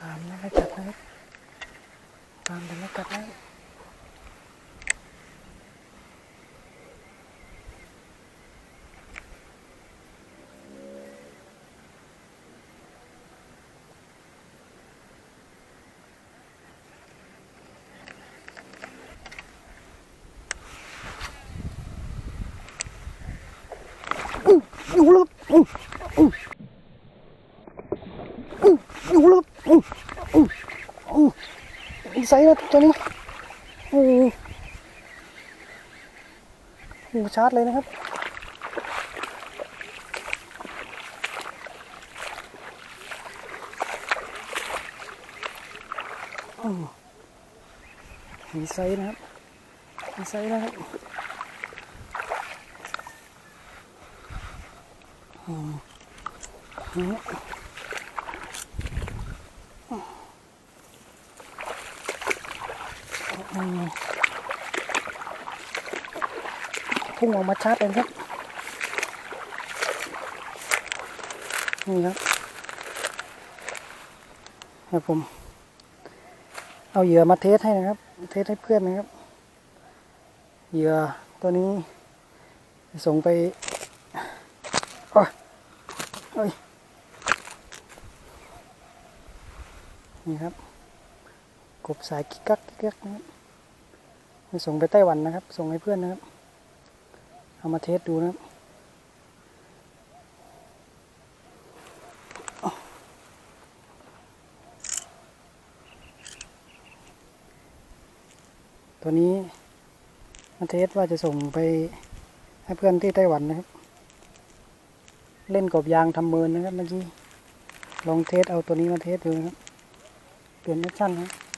ตามแต่ไม่กัดแล้ว อยู่แล้วอู้อู้อู้อยู่แล้วอู้อู้อู้อีไซนะตัวนี้โอ้โหชาร์จเลยนะครับโอ้มีไซส์นะครับมีไซส์นะครับอืมอืมอืม พุ่งออกมาชาร์จเลยครับ นี่ครับเดี๋ยวผม เอาเหยื่อมาเทสให้นะครับ เทสให้เพื่อนนะครับ เหยื่อตัวนี้ ส่งไปโอ้ยโอ้ยนี่ครับ กบสายกิ๊กกักกิ๊กกักนะครับ ส่งไปไต้หวันนะครับ ส่งให้เพื่อนนะครับ เอามาเทสดูนะครับตัวนี้มาเทสว่าจะส่งไปให้เพื่อนที่ไต้หวันนะครับ เล่นกบยางทำเมินนะครับเมื่อกี้ลองเทสเอาตัวนี้มาเทสดูนะครับ เปลี่ยนแอคชั่นนะครับ